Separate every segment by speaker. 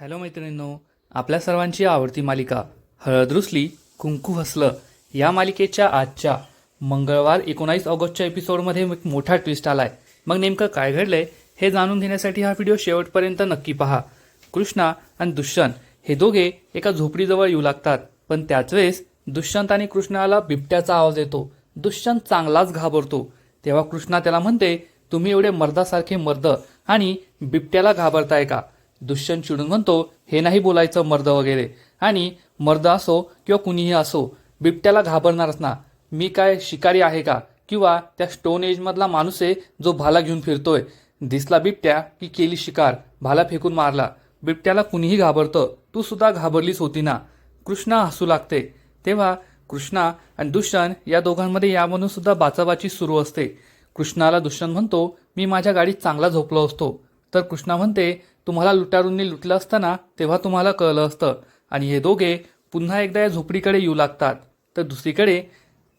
Speaker 1: Hello मैत्रिणींनो आपल्या सर्वांची आवडती मालिका हळद रुसली कुंकू हसलं या मालिकेच्या आजच्या मंगळवार एकोणावीस ऑगस्टच्या एपिसोडमध्ये एक मोठा ट्विस्ट आलाय. मग नेमकं काय घडलंय हे जाणून घेण्यासाठी हा व्हिडिओ शेवटपर्यंत नक्की पहा. कृष्णा आणि दुष्यंत हे दोघे एका झोपडीजवळ येऊ लागतात पण त्याच वेळेस दुष्यंत आणि कृष्णाला बिबट्याचा आवाज येतो. दुष्यंत चांगलाच घाबरतो. तेव्हा कृष्णा त्याला म्हणते तुम्ही एवढे मर्दासारखे मर्द आणि बिबट्याला घाबरताय का? दुष्यंत चिडून म्हणतो हे नाही बोलायचं मर्द वगैरे. आणि मर्द असो किंवा कुणीही असो बिबट्याला घाबरणारच ना. मी काय शिकारी आहे का? किंवा त्या स्टोन एजमधला माणूस आहे जो भाला घेऊन फिरतोय. दिसला बिबट्या की केली शिकार भाला फेकून मारला. बिबट्याला कुणीही घाबरतं. तू सुद्धा घाबरलीच होती ना. कृष्णा हसू लागते. तेव्हा कृष्णा आणि दुष्यंत या दोघांमध्ये यामधून सुद्धा बाचाबाची सुरू असते. कृष्णाला दुष्यंत म्हणतो मी माझ्या गाडीत चांगला झोपलो असतो. तर कृष्णा म्हणते तुम्हाला लुटारूंनी लुटलं असतं ना तेव्हा तुम्हाला कळलं असतं. आणि हे दोघे पुन्हा एकदा या झोपडीकडे येऊ लागतात. तर दुसरीकडे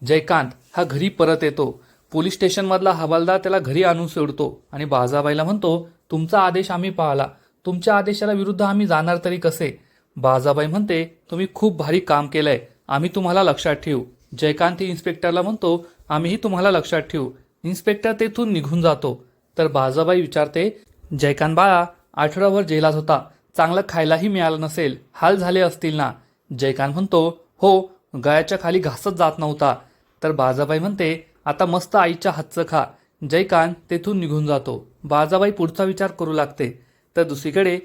Speaker 1: जयकांत हा घरी परत येतो. पोलीस स्टेशनमधला हवालदार त्याला घरी आणून सोडतो आणि बाजाबाईला म्हणतो तुमचा आदेश आम्ही पाळला. तुमच्या आदेशाला विरुद्ध आम्ही जाणार तरी कसे? बाजाबाई म्हणते तुम्ही खूप भारी काम केलंय. आम्ही तुम्हाला लक्षात ठेवू. जयकांत इन्स्पेक्टरला म्हणतो आम्हीही तुम्हाला लक्षात ठेवू. इन्स्पेक्टर तेथून निघून जातो. तर बाजाबाई विचारते जयकांत बाळा आठवडाभर जेलात होता. चांगलं खायलाही मिळालं नसेल. हाल झाले असतील ना? जयकांत म्हणतो हो गळ्याच्या खाली घासत जात नव्हता. तर बाजाबाई म्हणते आता मस्त आईच्या हातचं खा. जयकांत तेथून निघून जातो. बाजाबाई पुढचा विचार करू लागते. तर दुसरीकडे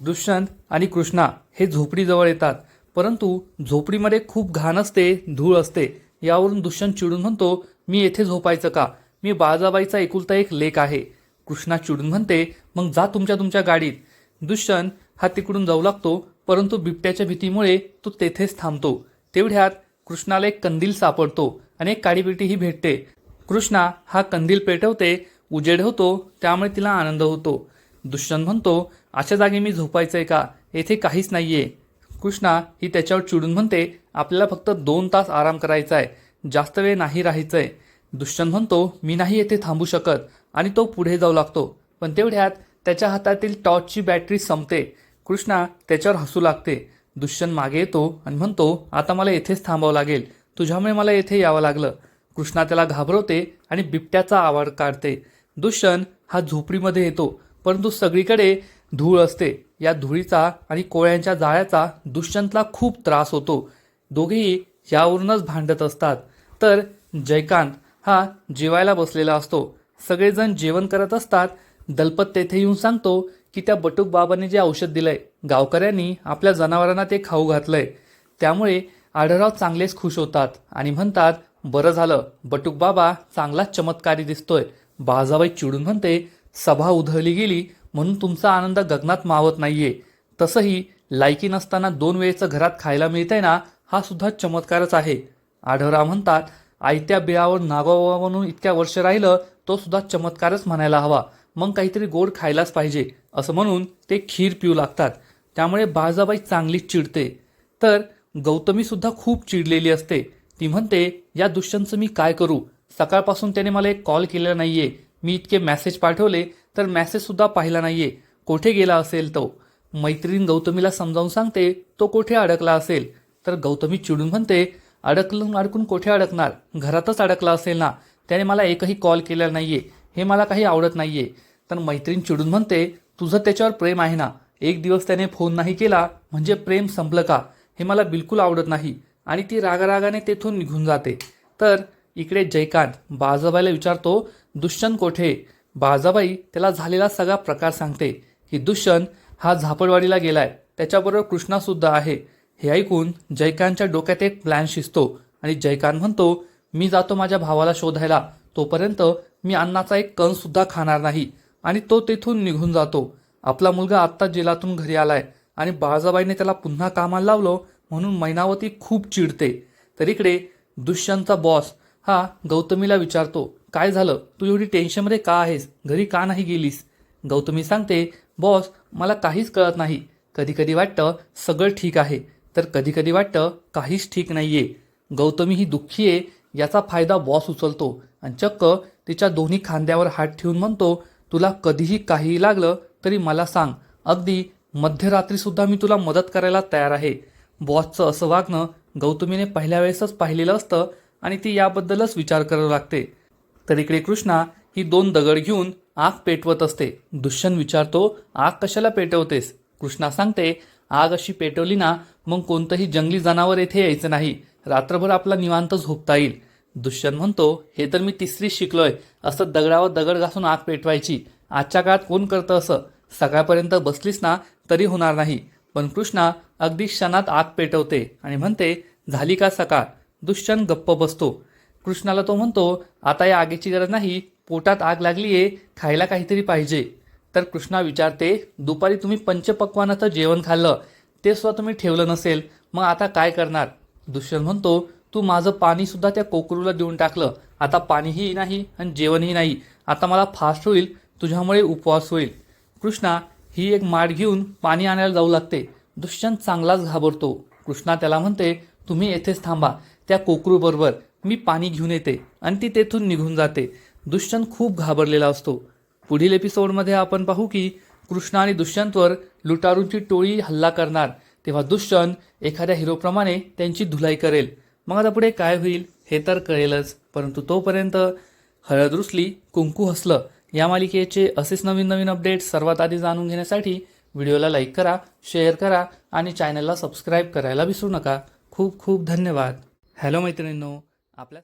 Speaker 1: दुष्यंत आणि कृष्णा हे झोपडीजवळ येतात. परंतु झोपडीमध्ये खूप घाण असते धूळ असते. यावरून दुष्यंत चिडून म्हणतो मी येथे झोपायचं का? मी बाळजाबाईचा एकुलता एक लेख आहे. कृष्णा चिडून म्हणते मग जा तुमच्या तुमच्या गाडीत. दुष्यंत हा तिकडून जाऊ लागतो परंतु बिबट्याच्या भीतीमुळे तो तेथेच थांबतो. तेवढ्यात कृष्णाला एक कंदील सापडतो आणि एक काळीबिटीही भेटते. कृष्णा हा कंदील पेटवते उजेड होतो त्यामुळे तिला आनंद होतो. दुष्यंत म्हणतो अशा जागी मी झोपायचं आहे का? येथे काहीच नाहीये. कृष्णा ही त्याच्यावर चिडून म्हणते आपल्याला फक्त दोन तास आराम करायचा आहे जास्त वेळ नाही राहायचं आहे दुष्यंत म्हणतो मी नाही येथे थांबू शकत. आणि तो पुढे जाऊ लागतो. पण तेवढ्यात त्याच्या हातातील टॉर्चची बॅटरी संपते. कृष्णा त्याच्यावर हसू लागते. दुष्यंत मागे येतो आणि म्हणतो आता मला येथेच थांबावं लागेल. तुझ्यामुळे मला येथे यावं लागलं. कृष्णा त्याला घाबरवते आणि बिबट्याचा आवाज काढते. दुष्यंत हा झोपडीमध्ये येतो परंतु सगळीकडे धूळ असते. या धुळीचा आणि कोळ्यांच्या जाळ्याचा दुष्यंतला खूप त्रास होतो. दोघेही यावरूनच भांडत असतात. तर जयकांत हा जेवायला बसलेला असतो. सगळेजण जेवण करत असतात. दलपत तेथे येऊन सांगतो की त्या बटूक बाबाने जे औषध दिलंय गावकऱ्यांनी आपल्या जनावरांना ते खाऊ घातलंय. त्यामुळे आढळराव चांगलेच खुश होतात आणि म्हणतात बरं झालं बटूक बाबा चांगलाच चमत्कारी दिसतोय. बाजाबाई चिडून म्हणते सभा उधळली गेली म्हणून तुमचा आनंद गगनात मावत नाहीये. तसंही लायकी नसताना दोन वेळेचं घरात खायला मिळतंय ना हा सुद्धा चमत्कारच आहे. आढळराव म्हणतात आयत्या बिळावर नागोबा म्हणून इतक्या वर्ष राहिलं तो सुद्धा चमत्कारच म्हणायला हवा. मग काहीतरी गोड खायलाच पाहिजे असं म्हणून ते खीर पिऊ लागतात. त्यामुळे बाळजाबाई चांगलीच चिडते. तर गौतमीसुद्धा खूप चिडलेली असते. ती म्हणते या दुष्यंतचं मी काय करू? सकाळपासून त्याने मला एक कॉल केलेला नाहीये. मी इतके मॅसेज पाठवले तर मॅसेजसुद्धा पाहिला पाहिला नाहीये. कोठे गेला असेल तो? मैत्रीण गौतमीला समजावून सांगते तो कोठे अडकला असेल? तर गौतमी चिडून म्हणते अडकलून अडकून कोठे अडकणार? घरातच अडकला असेल ना? त्याने मला एकही कॉल केलेला नाहीये. हे मला काही आवडत नाहीये. तर मैत्रीण चिडून म्हणते तुझं त्याच्यावर प्रेम आहे ना? एक दिवस त्याने फोन नाही केला म्हणजे प्रेम संपलं का? हे मला बिलकुल आवडत नाही. आणि ती रागारागाने तेथून निघून जाते. तर इकडे जयकांत बाजाबाईला विचारतो दुष्यंत कोठे बाजाबाई त्याला झालेला सगळा प्रकार सांगते की दुष्यंत हा झापडवाडीला गेलाय. त्याच्याबरोबर कृष्णासुद्धा आहे. हे ऐकून जयकांतच्या डोक्यात एक प्लॅन शिजतो आणि जयकांत म्हणतो मी जातो माझ्या भावाला शोधायला. तोपर्यंत मी अन्नाचा एक कण सुद्धा खाणार नाही आणि तो तेथून निघून जातो. आपला मुलगा आत्ता जेलातून घरी आलाय आणि बाळजाबाईने त्याला पुन्हा कामाला लावलं म्हणून मैनावती खूप चिडते. तर इकडे दुष्यंतचा बॉस हा गौतमीला विचारतो काय झालं? तू एवढी टेन्शनमध्ये का आहेस? घरी का नाही गेलीस? गौतमी सांगते बॉस मला काहीच कळत नाही. कधी कधी वाटतं सगळं ठीक आहे. तर कधीकधी वाटतं काहीच ठीक नाहीये. गौतमी ही दुःखी आहे याचा फायदा बॉस उचलतो आणि चक्क तिच्या दोन्ही खांद्यावर हात ठेवून म्हणतो तुला कधीही काहीही लागलं तरी मला सांग. अगदी मध्यरात्रीसुद्धा मी तुला मदत करायला तयार आहे. बॉसचं असं वागणं गौतमीने पहिल्या वेळेसच पाहिलेलं असतं आणि ती याबद्दलच विचार करावं लागते. तर इकडे कृष्णा ही दोन दगड घेऊन आग पेटवत असते. दुष्यंत विचारतो आग कशाला पेटवतेस? कृष्णा सांगते आग अशी पेटवली ना मग कोणतंही जंगली जनावर येथे यायचं नाही. रात्रभर आपला निवांत झोपता येईल. दुष्यंत म्हणतो हे तर मी तिसरी शिकलोय. असं दगडावर दगड घासून आग पेटवायची. आजच्या काळात कोण करतं असं? सकाळपर्यंत बसलीस ना तरी होणार नाही पण कृष्णा अगदी क्षणात आग पेटवते आणि म्हणते झाली का सकाळ दुष्यंत गप्प बसतो. कृष्णाला तो म्हणतो आता या आगीची गरज नाही. पोटात आग लागली आहे खायला काहीतरी पाहिजे तर कृष्णा विचारते दुपारी तुम्ही पंचपक्वानाचं जेवण खाल्लं. ते सुद्धा तुम्ही ठेवलं नसेल मग आता काय करणार? दुष्यंत म्हणतो तू माझं पाणीसुद्धा त्या कोकरूला देऊन टाकलं. आता पाणीही नाही आणि जेवणही नाही. आता मला फास्ट होईल तुझ्यामुळे उपवास होईल. कृष्णा ही एक माठ घेऊन पाणी आणायला जाऊ लागते. दुष्यंत चांगलाच घाबरतो. कृष्णा त्याला म्हणते तुम्ही येथेच थांबा. त्या कोकरूबरोबर मी पाणी घेऊन येते आणि ती तेथून निघून जाते. दुष्यंत खूप घाबरलेला असतो. पुढील एपिसोडमध्ये आपण पाहू की कृष्ण आणि दुष्यंतवर लुटारूंची टोळी हल्ला करणार तेव्हा दुष्यंत एखाद्या हिरोप्रमाणे त्यांची धुलाई करेल. मग आता पुढे काय होईल हे तर कळेलच परंतु तोपर्यंत हळद रुसली कुंकू हसलं या मालिकेचे असेच नवीन नवीन अपडेट्स सर्वात आधी जाणून घेण्यासाठी व्हिडिओला लाईक करा शेअर करा आणि चॅनलला सबस्क्राईब करायला विसरू नका. खूप खूप धन्यवाद. हॅलो मैत्रिणींनो आपल्या